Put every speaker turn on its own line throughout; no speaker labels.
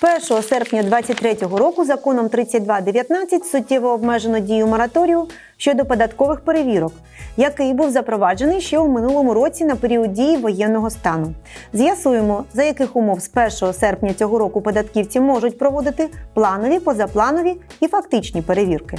З 1 серпня 2023 року законом 3219 суттєво обмежено дію мораторію щодо податкових перевірок, який був запроваджений ще у минулому році на період дії воєнного стану. З'ясуємо, за яких умов з 1 серпня цього року податківці можуть проводити планові, позапланові і фактичні перевірки.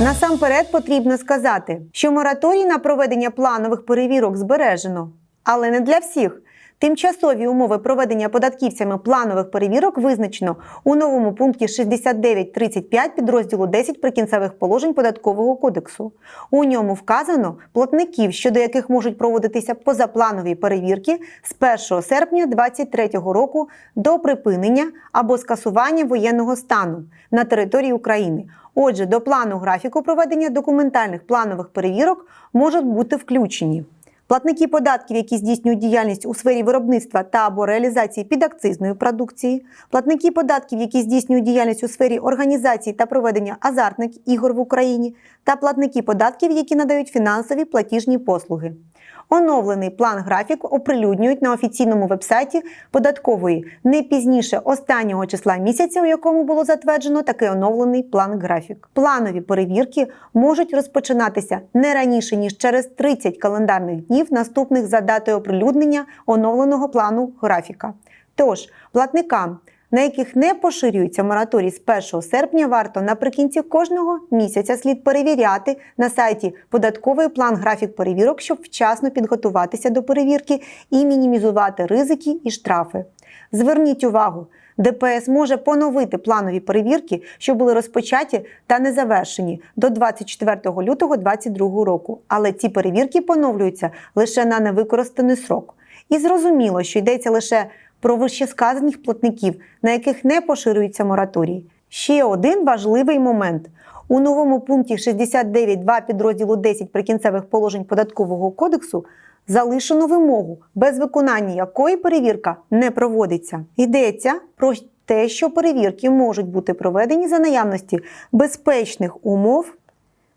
Насамперед потрібно сказати, що мораторій на проведення планових перевірок збережено, але не для всіх. Тимчасові умови проведення податківцями планових перевірок визначено у новому пункті 69.35 підрозділу 10 прикінцевих положень податкового кодексу. У ньому вказано платників, щодо яких можуть проводитися позапланові перевірки з 1 серпня 2023 року до припинення або скасування воєнного стану на території України. Отже, до плану графіку проведення документальних планових перевірок можуть бути включені. Платники податків, які здійснюють діяльність у сфері виробництва та або реалізації підакцизної продукції, платники податків, які здійснюють діяльність у сфері організації та проведення азартних ігор в Україні, та платники податків, які надають фінансові платіжні послуги. Оновлений план-графік оприлюднюють на офіційному вебсайті податкової не пізніше останнього числа місяця, у якому було затверджено такий оновлений план-графік. Планові перевірки можуть розпочинатися не раніше ніж через 30 календарних днів, наступних за датою оприлюднення оновленого плану графіка. Тож платникам на яких не поширюється мораторій з 1 серпня, варто наприкінці кожного місяця слід перевіряти на сайті податковий план графік перевірок, щоб вчасно підготуватися до перевірки і мінімізувати ризики і штрафи. Зверніть увагу. ДПС може поновити планові перевірки, що були розпочаті та не завершені до 24 лютого 2022 року. Але ці перевірки поновлюються лише на невикористаний срок. І зрозуміло, що йдеться лише про вищесказаних платників, на яких не поширюється мораторій. Ще один важливий момент. У новому пункті 69.2 підрозділу 10 прикінцевих положень податкового кодексу залишено вимогу, без виконання якої перевірка не проводиться. Йдеться про те, що перевірки можуть бути проведені за наявності безпечних умов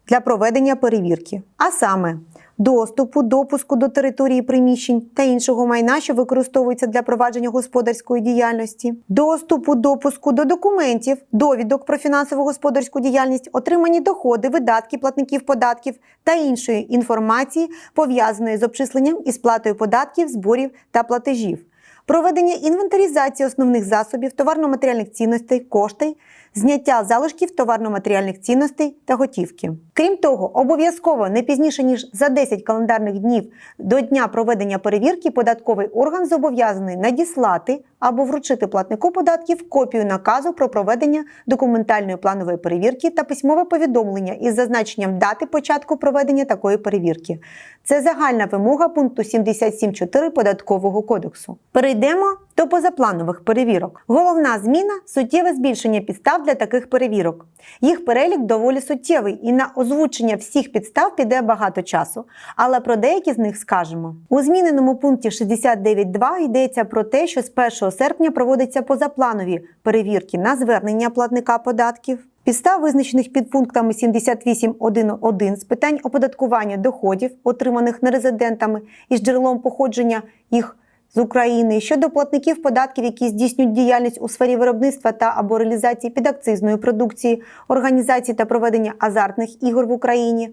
для проведення перевірки, а саме доступу, допуску до території приміщень та іншого майна, що використовується для провадження господарської діяльності, доступу, допуску до документів, довідок про фінансово господарську діяльність, отримані доходи, видатки платників податків та іншої інформації, пов'язаної з обчисленням і сплатою податків, зборів та платежів. Проведення інвентаризації основних засобів, товарно-матеріальних цінностей, коштей, зняття залишків товарно-матеріальних цінностей та готівки. Крім того, обов'язково не пізніше ніж за 10 календарних днів до дня проведення перевірки податковий орган зобов'язаний надіслати або вручити платнику податків копію наказу про проведення документальної планової перевірки та письмове повідомлення із зазначенням дати початку проведення такої перевірки. Це загальна вимога пункту 77.4 податкового кодексу. Перейдемо до позапланових перевірок. Головна зміна суттєве збільшення підстав для таких перевірок. Їх перелік доволі суттєвий, і на озвучення всіх підстав піде багато часу. Але про деякі з них скажемо. У зміненому пункті 69.2 йдеться про те, що з 1 серпня проводяться позапланові перевірки на звернення платника податків. Підстав, визначених під пунктами 78.1.1 з питань оподаткування доходів, отриманих нерезидентами із джерелом походження їх з України щодо платників податків, які здійснюють діяльність у сфері виробництва та або реалізації підакцизної продукції, організації та проведення азартних ігор в Україні.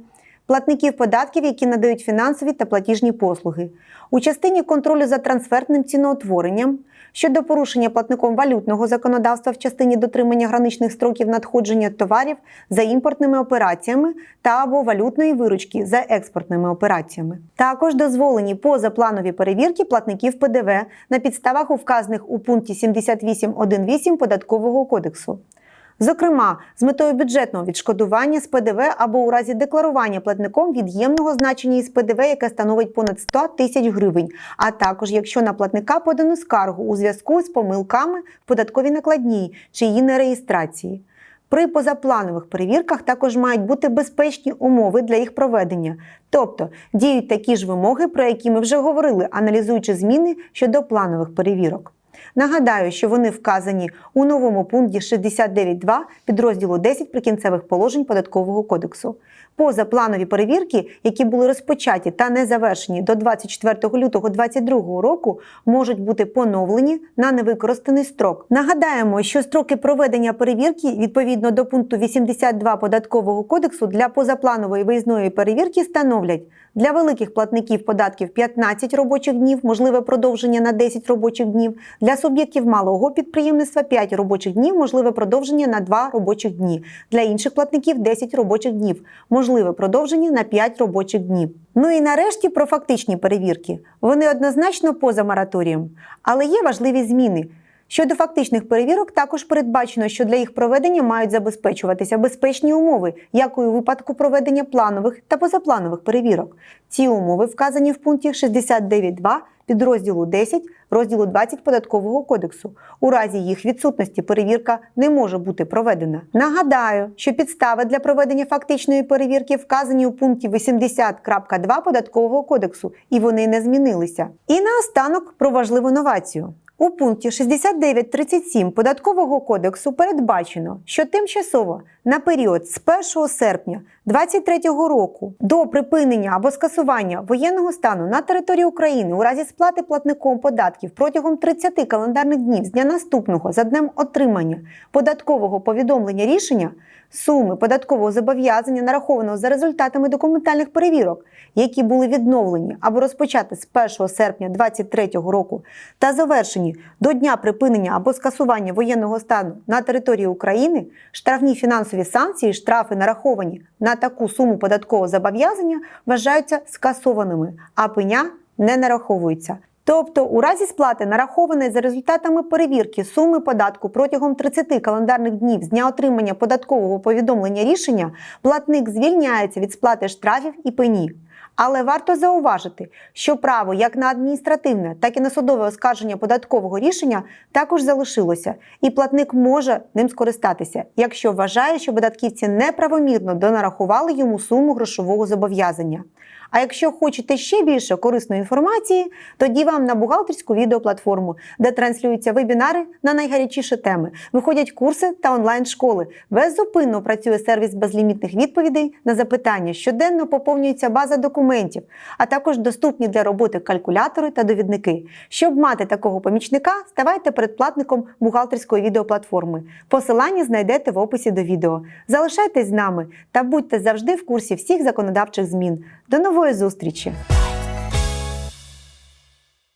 Платників податків, які надають фінансові та платіжні послуги, у частині контролю за трансфертним ціноутворенням щодо порушення платником валютного законодавства в частині дотримання граничних строків надходження товарів за імпортними операціями та або валютної виручки за експортними операціями. Також дозволені позапланові перевірки платників ПДВ на підставах, вказаних у пункті 78.1.8 податкового кодексу. Зокрема, з метою бюджетного відшкодування з ПДВ або у разі декларування платником від'ємного значення із ПДВ, яке становить понад 100 тисяч гривень, а також якщо на платника подано скаргу у зв'язку з помилками в податковій накладній чи її нереєстрації. При позапланових перевірках також мають бути безпечні умови для їх проведення, тобто діють такі ж вимоги, про які ми вже говорили, аналізуючи зміни щодо планових перевірок. Нагадаю, що вони вказані у новому пункті 69.2 підрозділу 10 прикінцевих положень податкового кодексу. Позапланові перевірки, які були розпочаті та не завершені до 24 лютого 2022 року, можуть бути поновлені на невикористаний строк. Нагадаємо, що строки проведення перевірки відповідно до пункту 82 податкового кодексу для позапланової виїзної перевірки становлять для великих платників податків 15 робочих днів, можливе продовження на 10 робочих днів, для суб'єктів малого підприємництва 5 робочих днів, можливе продовження на 2 робочих дні, для інших платників 10 робочих днів, можливе продовження на 5 робочих днів. Ну і нарешті про фактичні перевірки. Вони однозначно поза мораторієм, але є важливі зміни. Щодо фактичних перевірок, також передбачено, що для їх проведення мають забезпечуватися безпечні умови, як у випадку проведення планових та позапланових перевірок. Ці умови вказані в пункті 69.2 підрозділу 10 розділу 20 податкового кодексу. У разі їх відсутності перевірка не може бути проведена. Нагадаю, що підстави для проведення фактичної перевірки вказані у пункті 80.2 податкового кодексу, і вони не змінилися. І наостанок про важливу новацію. У пункті 69.37 податкового кодексу передбачено, що тимчасово на період з 1 серпня 2023 року до припинення або скасування воєнного стану на території України у разі сплати платником податків протягом 30 календарних днів з дня наступного за днем отримання податкового повідомлення рішення суми податкового зобов'язання, нарахованого за результатами документальних перевірок, які були відновлені або розпочаті з 1 серпня 2023 року та завершені до дня припинення або скасування воєнного стану на території України, штрафні фінансові санкції, штрафи нараховані на таку суму податкового зобов'язання вважаються скасованими, а пеня не нараховується. Тобто, у разі сплати нарахованої за результатами перевірки суми податку протягом 30 календарних днів з дня отримання податкового повідомлення рішення, платник звільняється від сплати штрафів і пені. Але варто зауважити, що право як на адміністративне, так і на судове оскарження податкового рішення також залишилося, і платник може ним скористатися, якщо вважає, що податківці неправомірно донарахували йому суму грошового зобов'язання. А якщо хочете ще більше корисної інформації, тоді вам на бухгалтерську відеоплатформу, де транслюються вебінари на найгарячіші теми, виходять курси та онлайн-школи. Беззупинно працює сервіс безлімітних відповідей на запитання. Щоденно поповнюється база документів, а також доступні для роботи калькулятори та довідники. Щоб мати такого помічника, ставайте передплатником бухгалтерської відеоплатформи. Посилання знайдете в описі до відео. Залишайтесь з нами та будьте завжди в курсі всіх законодавчих змін. До нової зустрічі!